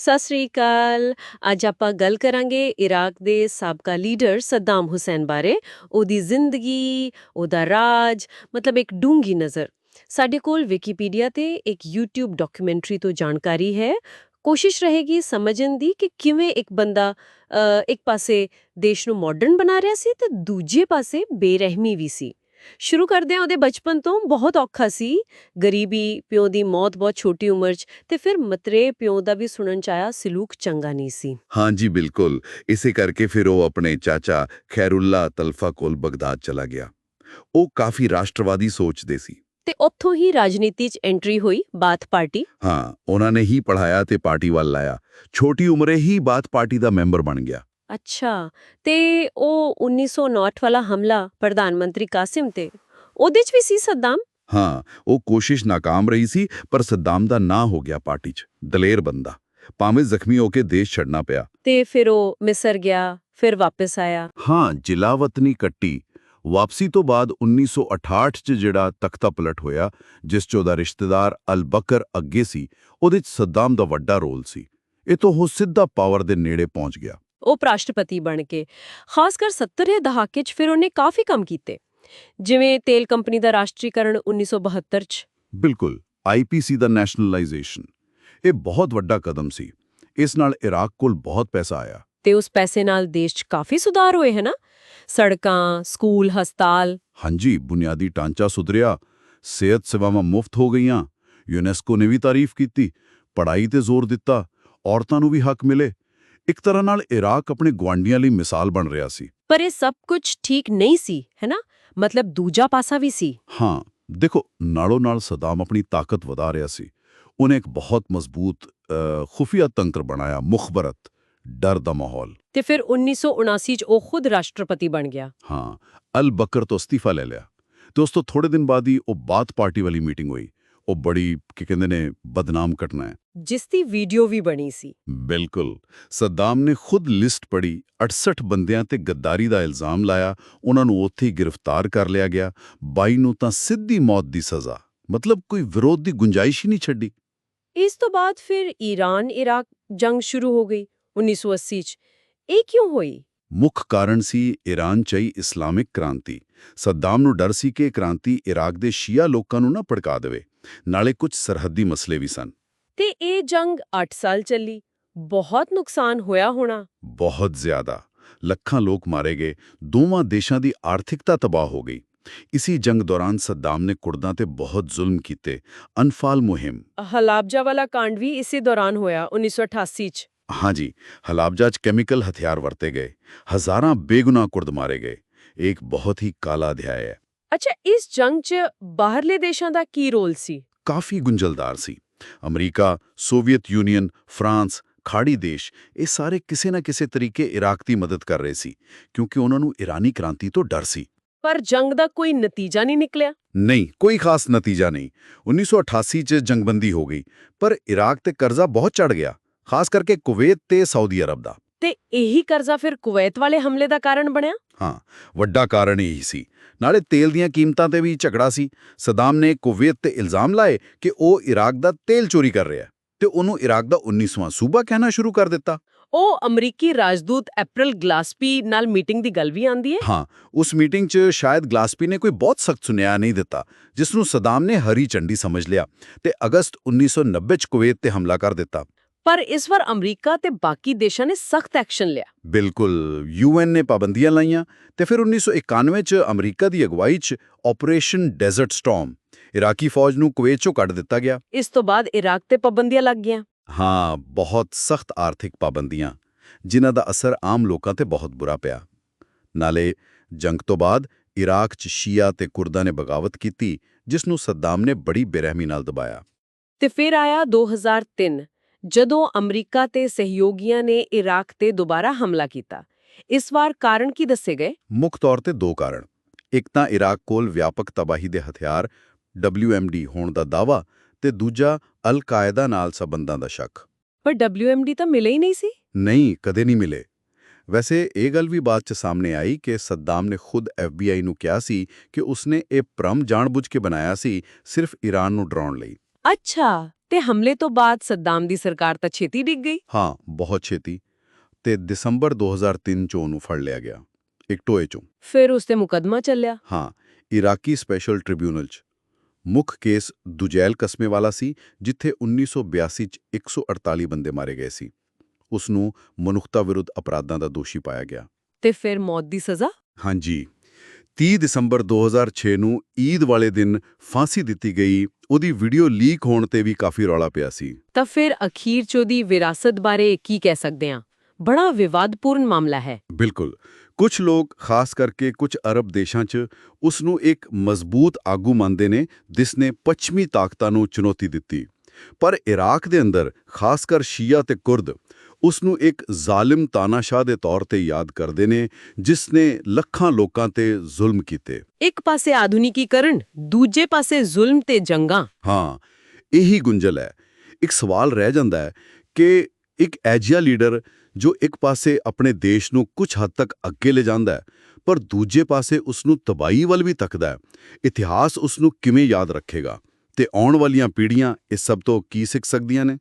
ਸਤਿ ਸ੍ਰੀ ਅਕਾਲ। ਅੱਜ ਆਪਾਂ ਗੱਲ ਕਰਾਂਗੇ ਇਰਾਕ ਦੇ ਸਾਬਕਾ ਲੀਡਰ ਸੱਦਾਮ ਹੁਸੈਨ ਬਾਰੇ। ਉਹਦੀ ਜ਼ਿੰਦਗੀ, ਉਹਦਾ ਰਾਜ, ਮਤਲਬ ਇੱਕ ਡੂੰਗੀ ਨਜ਼ਰ। ਸਾਡੇ ਕੋਲ ਵਿਕੀਪੀਡੀਆ ਤੇ ਇੱਕ YouTube ਡਾਕੂਮੈਂਟਰੀ ਤੋਂ ਜਾਣਕਾਰੀ ਹੈ। ਕੋਸ਼ਿਸ਼ ਰਹੇਗੀ ਸਮਝਣ ਦੀ ਕਿ ਕਿਵੇਂ ਇੱਕ ਬੰਦਾ ਇੱਕ ਪਾਸੇ ਦੇਸ਼ ਨੂੰ ਮਾਡਰਨ ਬਣਾ ਰਿਹਾ ਸੀ ਤੇ ਦੂਜੇ ਪਾਸੇ ਬੇਰਹਿਮੀ ਵੀ ਸੀ। ਸ਼ੁਰੂ ਕਰਦੇ ਹਾਂ ਉਹਦੇ ਬਚਪਨ ਤੋਂ ਬਹੁਤ ਔਖਾ ਸੀ। ਗਰੀਬੀ ਪਿਓ ਦੀ ਮੌਤ ਬਹੁਤ ਛੋਟੀ ਉਮਰ 'ਚ ਤੇ ਫਿਰ ਮਤਰੇ ਪਿਓ ਦਾ ਵੀ ਸੁਣਨ ਚ ਆਇਆ ਸਲੂਕ ਚੰਗਾ ਨਹੀਂ ਸੀ। ਹਾਂਜੀ ਬਿਲਕੁਲ। ਇਸੇ ਕਰਕੇ ਫਿਰ ਉਹ ਆਪਣੇ ਚਾਚਾ ਖੈਰੁੱਲਾ ਤਲਫਾ ਕੋਲ ਬਗਦਾਦ ਚਲਾ ਗਿਆ। ਉਹ ਕਾਫੀ ਰਾਸ਼ਟਰਵਾਦੀ ਸੋਚਦੇ ਸੀ। ਤੇ ਉੱਥੋਂ ਹੀ ਰਾਜਨੀਤੀ 'ਚ ਐਂਟਰੀ ਹੋਈ ਬਾਥ ਪਾਰਟੀ। ਹਾਂ ਉਹਨਾਂ ਨੇ ਹੀ ਪੜਾਇਆ ਤੇ ਪਾਰਟੀ ਵੱਲ ਲਾਇਆ। ਛੋਟੀ ਉਮਰੇ ਹੀ ਬਾਤ ਪਾਰਟੀ ਦਾ ਮੈਂਬਰ ਬਣ ਗਿਆ। ਅੱਛਾ ਤੇ ਉਹ 1959 ਵਾਲਾ ਹਮਲਾ ਪ੍ਰਧਾਨ ਮੰਤਰੀ ਕਾਸਿਮ ਤੇ ਉਹਦੇ 'ਚ ਵੀ ਸੀ ਸੱਦਾਮ? ਹਾਂ ਉਹ ਕੋਸ਼ਿਸ਼ ਨਾਕਾਮ ਰਹੀ ਸੀ ਪਰ ਸੱਦਾਮ ਦਾ ਨਾਂ ਹੋ ਗਿਆ ਪਾਰਟੀ 'ਚ ਦਲੇਰ ਬੰਦਾ। ਭਾਵੇਂ ਜ਼ਖਮੀ ਹੋ ਕੇ ਦੇਸ਼ ਛੱਡਣਾ ਪਿਆ। ਤੇ ਫਿਰ ਉਹ ਮਿਸਰ ਗਿਆ ਫਿਰ ਵਾਪਸ ਆਇਆ। ਹਾਂ ਜਿਲਾਵਤਨੀ ਕੱਟੀ। ਵਾਪਸੀ ਤੋਂ ਬਾਅਦ 1968 'ਚ ਜਿਹੜਾ ਤਖਤਾ ਪਲਟ ਹੋਇਆ ਜਿਸ 'ਚ ਉਹਦਾ ਰਿਸ਼ਤੇਦਾਰ ਅਲ-ਬਕਰ ਅੱਗੇ ਸੀ ਉਹਦੇ 'ਚ ਸੱਦਾਮ ਦਾ ਵੱਡਾ ਰੋਲ ਸੀ। ਇਹ ਤੋਂ ਉਹ ਸਿੱਧਾ ਪਾਵਰ ਦੇ ਨੇੜੇ ਪਹੁੰਚ ਗਿਆ। ਉਹ ਰਾਸ਼ਟਰਪਤੀ ਬਣ ਕੇ। ਖਾਸ ਕਰ 70 ਦੇ ਦਹਾਕੇ 'ਚ ਫਿਰ ਉਹਨੇ ਕਾਫੀ ਕੰਮ ਕੀਤੇ। ਜਿਵੇਂ ਤੇਲ ਕੰਪਨੀ ਦਾ ਰਾਸ਼ਟਰੀਕਰਨ 1972 'ਚ। ਬਿਲਕੁਲ ਆਈਪੀਸੀ ਦਾ ਨੈਸ਼ਨਲਾਈਜੇਸ਼ਨ। ਇਹ ਬਹੁਤ ਵੱਡਾ ਕਦਮ ਸੀ। ਇਸ ਨਾਲ ਇਰਾਕ ਕੋਲ ਬਹੁਤ ਪੈਸਾ ਆਇਆ। ਤੇ ਉਸ ਪੈਸੇ ਨਾਲ ਦੇਸ਼ 'ਚ ਕਾਫੀ ਸੁਧਾਰ ਹੋਏ ਹੈ ਨਾ? ਸੜਕਾਂ ਸਕੂਲ ਹਸਪਤਾਲ। ਹਾਂਜੀ ਬੁਨਿਆਦੀ ਢਾਂਚਾ ਸੁਧਰਿਆ। ਸਿਹਤ ਸੇਵਾਵਾਂ ਮੁਫਤ ਹੋ ਗਈਆਂ। ਯੂਨੈਸਕੋ ਨੇ ਵੀ ਤਾਰੀਫ ਕੀਤੀ। ਪੜ੍ਹਾਈ ਤੇ ਜ਼ੋਰ ਦਿੱਤਾ। ਔਰਤਾਂ ਨੂੰ ਵੀ ਹੱਕ ਮਿਲੇ। ਇੱਕ ਤਰ੍ਹਾਂ ਨਾਲ ਇਰਾਕ ਆਪਣੇ ਗੁਆਂਢੀਆਂ ਲਈ ਮਿਸਾਲ ਬਣ ਰਿਹਾ ਸੀ। ਪਰ ਇਹ ਸਭ ਕੁਝ ਠੀਕ ਨਹੀਂ ਸੀ ਹੈ ਨਾ? ਮਤਲਬ ਦੂਜਾ ਪਾਸਾ ਵੀ ਸੀ। ਹਾਂ ਦੇਖੋ ਨਾਲੋਂ ਨਾਲ ਸਦਾਮ ਆਪਣੀ ਤਾਕਤ ਵਧਾ ਰਿਹਾ ਸੀ। ਉਹਨੇ ਇੱਕ ਬਹੁਤ ਮਜ਼ਬੂਤ ਖੁਫੀਆ ਤੰਤਰ ਬਣਾਇਆ ਮੁਖਬਰਤ ਡਰ ਦਾ ਮਾਹੌਲ। ਤੇ ਫਿਰ 1979 'ਚ ਉਹ ਖੁਦ ਰਾਸ਼ਟਰਪਤੀ ਬਣ ਗਿਆ। ਹਾਂ ਅਲ ਬਕਰ ਤੋਂ ਅਸਤੀਫਾ ਲੈ ਲਿਆ। ਤੇ ਉਸ ਤੋਂ ਥੋੜੇ ਦਿਨ ਬਾਅਦ ਹੀ ਉਹ ਬਾਤ ਪਾਰਟੀ ਵਾਲੀ ਮੀਟਿੰਗ ਹੋਈ। ਉਹ ਬੜੀ ਕੀ ਕਹਿੰਦੇ ਨੇ ਬਦਨਾਮ ਘਟਨਾ ਹੈ। ਜਿਸ ਦੀ ਵੀਡੀਓ ਵੀ ਬਣੀ ਸੀ। ਬਿਲਕੁਲ। ਸੱਦਾਮ ਨੇ ਖੁਦ ਲਿਸਟ ਪੜੀ 68 ਬੰਦਿਆਂ ਤੇ ਗੱਦਾਰੀ ਦਾ ਇਲਜ਼ਾਮ ਲਾਇਆ ਉਹਨਾਂ ਨੂੰ ਉੱਥੇ ਹੀ ਗ੍ਰਿਫਤਾਰ ਕਰ ਲਿਆ ਗਿਆ। 22 ਨੂੰ ਤਾਂ ਸਿੱਧੀ ਮੌਤ ਦੀ ਸਜ਼ਾ ਮਤਲਬ ਕੋਈ ਵਿਰੋਧ ਦੀ ਗੁੰਜਾਇਸ਼ ਹੀ ਨਹੀਂ ਛੱਡੀ। ਇਸ ਤੋਂ ਬਾਅਦ ਫਿਰ ਈਰਾਨ ਇਰਾਕ ਜੰਗ ਸ਼ੁਰੂ ਹੋ ਗਈ 1980 'ਚ। ਇਹ ਕਿਉਂ ਹੋਈ? ਮੁੱਖ ਕਾਰਨ ਸੀ ਈਰਾਨ 'ਚ ਇਸਲਾਮਿਕ ਕ੍ਰਾਂਤੀ। ਸੱਦਾਮ ਨੂੰ ਡਰ ਸੀ ਕਿ ਕ੍ਰਾਂਤੀ ਇਰਾਕ ਦੇ ਸ਼ੀਆ ਲੋਕਾਂ ਨੂੰ ਨਾ ਭੜਕਾ ਦੇਵੇ। ਨਾਲੇ ਕੁਝ ਸਰਹੱਦੀ ਮਸਲੇ ਵੀ ਸਨ। ਤੇ ਇਹ ਜੰਗ 8 ਸਾਲ ਚੱਲੀ। ਬਹੁਤ ਨੁਕਸਾਨ ਹੋਇਆ ਹੋਣਾ। ਬਹੁਤ ਜ਼ਿਆਦਾ। ਲੱਖਾਂ ਲੋਕ ਮਾਰੇ ਗਏ। ਦੋਵਾਂ ਦੇਸ਼ਾਂ ਦੀ ਆਰਥਿਕਤਾ ਤਬਾਹ ਹੋ ਗਈ। ਇਸੀ ਜੰਗ ਦੌਰਾਨ ਸੱਦਾਮ ਨੇ ਕੁਰਦਾਂ ਤੇ ਬਹੁਤ ਜ਼ੁਲਮ ਕੀਤੇ। ਅਨਫਾਲ ਮੁਹਿੰਮ। ਹਲਾਬਜਾ ਵਾਲਾ ਕਾਂਡ ਵੀ ਇਸੇ ਦੌਰਾਨ ਹੋਇਆ 1988 'ਚ। ਹਾਂਜੀ ਹਲਾਬਜਾ 'ਚ ਕੈਮੀਕਲ ਹਥਿਆਰ ਵਰਤੇ ਗਏ। ਹਜ਼ਾਰਾਂ ਬੇਗੁਨਾਹ ਕੁਰਦ ਮਾਰੇ ਗਏ। ਇੱਕ ਬਹੁਤ ਹੀ ਕਾਲਾ ਅਧਿਆਇ ਹੈ। ਅੱਛਾ ਇਸ ਜੰਗ 'ਚ ਬਾਹਰਲੇ ਦੇਸ਼ਾਂ ਦਾ ਕੀ ਰੋਲ ਸੀ? ਕਾਫੀ ਗੁੰਝਲਦਾਰ ਸੀ। ਅਮਰੀਕਾ ਸੋਵੀਅਤ ਯੂਨੀਅਨ ਫਰਾਂਸ ਖਾੜੀ ਦੇਸ਼ ਇਹ ਸਾਰੇ ਕਿਸੇ ਨਾ ਕਿਸੇ ਤਰੀਕੇ ਇਰਾਕ ਦੀ ਮਦਦ ਕਰ ਰਹੇ ਸੀ ਕਿਉਂਕਿ ਉਹਨਾਂ ਨੂੰ ਇਰਾਨੀ ਕ੍ਰਾਂਤੀ ਤੋਂ ਡਰ ਸੀ। ਪਰ ਜੰਗ ਦਾ ਕੋਈ ਨਤੀਜਾ ਨਹੀਂ ਨਿਕਲਿਆ? ਨਹੀਂ ਕੋਈ ਖਾਸ ਨਤੀਜਾ ਨਹੀਂ। 1988 ਚ ਜੰਗਬੰਦੀ ਹੋ ਗਈ ਪਰ ਇਰਾਕ ਤੇ ਕਰਜ਼ਾ ਬਹੁਤ ਚੜ ਗਿਆ ਖਾਸ ਕਰਕੇ ਕੁਵੈਤ ਤੇ ਸਾਊਦੀ ਅਰਬ ਦਾ। ਤੇ ਇਹੀ ਕਰਜ਼ਾ ਫਿਰ ਕੁਵੈਤ ਵਾਲੇ ਹਮਲੇ ਦਾ ਕਾਰਨ ਬਣਿਆ? ਹਾਂ ਵੱਡਾ ਕਾਰਨ ਇਹੀ ਸੀ। ਨਾਲੇ ਤੇਲ ਦੀਆਂ ਕੀਮਤਾਂ ਤੇ ਵੀ ਝਗੜਾ ਸੀ। ਸਦਾਮ ਨੇ ਕੁਵੈਤ ਤੇ ਇਲਜ਼ਾਮ ਲਾਏ ਕਿ ਉਹ ਇਰਾਕ ਦਾ ਤੇਲ ਚੋਰੀ ਕਰ ਰਿਹਾ ਤੇ ਉਹਨੂੰ ਇਰਾਕ ਦਾ 19ਵਾਂ ਸੂਬਾ ਕਹਿਣਾ ਸ਼ੁਰੂ ਕਰ ਦਿੱਤਾ। ਉਹ ਅਮਰੀਕੀ ਰਾਜਦੂਤ ਐਪਰਲ ਗਲਾਸਪੀ ਨਾਲ ਮੀਟਿੰਗ ਦੀ ਗੱਲ ਵੀ ਆਂਦੀ ਹੈ? ਹਾਂ ਉਸ ਮੀਟਿੰਗ 'ਚ ਸ਼ਾਇਦ ਗਲਾਸਪੀ ਨੇ ਕੋਈ ਬਹੁਤ ਸਖਤ ਸੁਨੇਹਾ ਨਹੀਂ ਦਿੱਤਾ ਜਿਸ ਨੂੰ ਸਦਾਮ ਨੇ ਹਰੀ ਝੰਡੀ ਸਮਝ ਲਿਆ ਤੇ ਅਗਸਤ 1990 'ਚ ਕੁਵੈਤ ਤੇ ਹਮਲਾ ਕਰ ਦਿੱਤਾ। ਪਰ ਇਸ ਵਾਰ ਅਮਰੀਕਾ ਤੇ ਬਾਕੀ ਦੇਸ਼ਾਂ ਨੇ ਸਖਤ ਐਕਸ਼ਨ ਲਿਆ। ਬਿਲਕੁਲ ਯੂਐਨ ਨੇ ਪਾਬੰਦੀਆਂ ਲਾਈਆਂ ਤੇ ਫਿਰ 1991 ਚ ਅਮਰੀਕਾ ਦੀ ਅਗਵਾਈ ਚ ਆਪਰੇਸ਼ਨ ਡੈਜ਼ਰਟ ਸਟਾਰਮ ਇਰਾਕੀ ਫੌਜ ਨੂੰ ਕੁਵੈਤ ਚੋਂ ਕੱਢ ਦਿੱਤਾ ਗਿਆ। ਇਸ ਤੋਂ ਬਾਅਦ ਇਰਾਕ ਤੇ ਪਾਬੰਦੀਆਂ ਲੱਗ ਗਈਆਂ। ਹਾਂ ਬਹੁਤ ਸਖਤ ਆਰਥਿਕ ਪਾਬੰਦੀਆਂ ਜਿਨ੍ਹਾਂ ਦਾ ਅਸਰ ਆਮ ਲੋਕਾਂ ਤੇ ਬਹੁਤ ਬੁਰਾ ਪਿਆ। ਨਾਲੇ ਜੰਗ ਤੋਂ ਬਾਅਦ ਇਰਾਕ ਚ ਸ਼ੀਆ ਤੇ ਕੁਰਦਾਂ ਨੇ ਬਗਾਵਤ ਕੀਤੀ ਜਿਸ ਨੂੰ ਸੱਦਾਮ ਨੇ ਬੜੀ ਬੇਰਹਿਮੀ ਨਾਲ ਦਬਾਇਆ। ਤੇ ਫਿਰ ਆਇਆ 2003 ਜਦੋਂ ਅਮਰੀਕਾ ਤੇ ਸਹਿਯੋਗੀਆਂ ਨੇ ਇਰਾਕ ਤੇ ਦੁਬਾਰਾ ਹਮਲਾ ਕੀਤਾ। ਇਸ ਵਾਰ ਕਾਰਨ ਕੀ ਦੱਸੇ ਗਏ? ਮੁੱਖ ਤੌਰ ਤੇ ਦੋ ਕਾਰਨ। ਇੱਕ ਤਾਂ ਇਰਾਕ ਕੋਲ ਵਿਆਪਕ ਤਬਾਹੀ ਦੇ ਹਥਿਆਰ WMD ਹੋਣ ਦਾ ਦਾਵਾ ਤੇ ਦੂਜਾ ਅਲ-ਕਾਇਦਾ ਨਾਲ ਸਬੰਧਾਂ ਦਾ ਸ਼ੱਕ। ਪਰ WMD ਤਾਂ ਮਿਲੇ ਹੀ ਨਹੀਂ ਸੀ। ਨਹੀਂ ਕਦੇ ਨਹੀਂ ਮਿਲੇ। ਵੈਸੇ ਇਹ ਗੱਲ ਵੀ ਬਾਅਦ ਚ ਸਾਹਮਣੇ ਆਈ ਕਿ ਸੱਦਾਮ ਨੇ ਖੁਦ FBI ਨੂੰ ਕਿਹਾ ਸੀ ਕਿ ਉਸਨੇ ਇਹ ਭ੍ਰਮ ਜਾਣਬੁੱਝ ਕੇ ਬਣਾਇਆ ਸੀ ਸਿਰਫ ਈਰਾਨ ਨੂੰ ਡਰਾਉਣ ਲਈ। ਅੱਛਾ। ਤੇ ਹਮਲੇ ਤੋਂ ਬਾਅਦ ਸੱਦਾਮ ਦੀ ਸਰਕਾਰ ਤਾਂ ਛੇਤੀ ਡਿੱਗ ਗਈ। ਹਾਂ ਬਹੁਤ ਛੇਤੀ। ਤੇ ਦਸੰਬਰ 2003 ਚ ਉਹਨੂੰ ਫੜ ਲਿਆ ਗਿਆ ਇੱਕ ਟੋਏ ਚੋਂ। ਫਿਰ ਉਸ ਤੇ ਮੁਕੱਦਮਾ ਚੱਲਿਆ। ਹਾਂ ਇਰਾਕੀ ਸਪੈਸ਼ਲ ਟ੍ਰਿਬਿਊਨਲ 'ਚ ਮੁੱਖ ਕੇਸ ਦੁਜੈਲ ਕਸਮੇ ਵਾਲਾ ਸੀ ਜਿੱਥੇ 1982 'ਚ 148 ਬੰਦੇ ਮਾਰੇ ਗਏ ਸੀ। ਉਸ ਨੂੰ ਮਨੁੱਖਤਾ ਵਿਰੁੱਧ ਅਪਰਾਧਾਂ ਦਾ ਦੋਸ਼ੀ ਪਾਇਆ ਗਿਆ। ਤੇ ਫਿਰ ਮੌਤ ਦੀ ਸਜ਼ਾ? ਹਾਂਜੀ। 30 ਦਸੰਬਰ 2006 ਨੂੰ ਈਦ ਵਾਲੇ ਦਿਨ ਫਾਂਸੀ ਦਿੱਤੀ ਗਈ ਉਹਦੀ ਵੀਡੀਓ ਲੀਕ ਹੋਣ ਤੇ ਵੀ ਕਾਫੀ ਰੌਲਾ ਪਿਆ ਸੀ। ਤਾਂ ਫਿਰ ਅਖੀਰ ਚ ਉਹਦੀ ਵਿਰਾਸਤ ਬਾਰੇ ਕੀ ਕਹਿ ਸਕਦੇ ਹਾਂ? ਬੜਾ ਵਿਵਾਦਪੂਰਨ ਮਾਮਲਾ ਹੈ। ਬਿਲਕੁਲ। ਕੁਝ ਲੋਕ ਖਾਸ ਕਰਕੇ ਕੁਝ ਅਰਬ ਦੇਸ਼ਾਂ 'ਚ ਉਸ ਨੂੰ ਇੱਕ ਮਜ਼ਬੂਤ ਆਗੂ ਮੰਨਦੇ ਨੇ ਜਿਸ ਨੇ ਪੱਛਮੀ ਤਾਕਤਾਂ ਨੂੰ ਚੁਣੌਤੀ ਦਿੱਤੀ। ਪਰ ਇਰਾਕ ਦੇ ਅੰਦਰ ਖਾਸ ਕਰ ਸ਼ੀਆ ਤੇ ਕੁਰਦ ਉਸ ਨੂੰ ਇੱਕ ਜ਼ਾਲਿਮ ਤਾਨਾਸ਼ਾਹ ਦੇ ਤੌਰ ਤੇ ਯਾਦ ਕਰਦੇ ਨੇ ਜਿਸ ਨੇ ਲੱਖਾਂ ਲੋਕਾਂ ਤੇ ਜ਼ੁਲਮ ਕੀਤੇ। ਇੱਕ ਪਾਸੇ ਆਧੁਨਿਕੀਕਰਨ ਦੂਜੇ ਪਾਸੇ ਜ਼ੁਲਮ ਤੇ ਜੰਗਾਂ। ਹਾਂ ਇਹੀ ਗੁੰਝਲ ਹੈ। ਇੱਕ ਸਵਾਲ ਰਹਿ ਜਾਂਦਾ ਹੈ ਕਿ ਇੱਕ ਐਜੀਆ ਲੀਡਰ ਜੋ ਇੱਕ ਪਾਸੇ ਆਪਣੇ ਦੇਸ਼ ਨੂੰ ਕੁਝ ਹੱਦ ਤੱਕ ਅੱਗੇ ਲੈ ਜਾਂਦਾ ਹੈ ਪਰ ਦੂਜੇ ਪਾਸੇ ਉਸ ਨੂੰ ਤਬਾਈ ਵੱਲ ਵੀ ਤੱਕਦਾ ਹੈ ਇਤਿਹਾਸ ਉਸ ਨੂੰ ਕਿਵੇਂ ਯਾਦ ਰੱਖੇਗਾ? ਤੇ ਆਉਣ ਵਾਲੀਆਂ ਪੀੜ੍ਹੀਆਂ ਇਸ ਸਭ ਤੋਂ ਕੀ ਸਿੱਖ ਸਕਦੀਆਂ ਨੇ?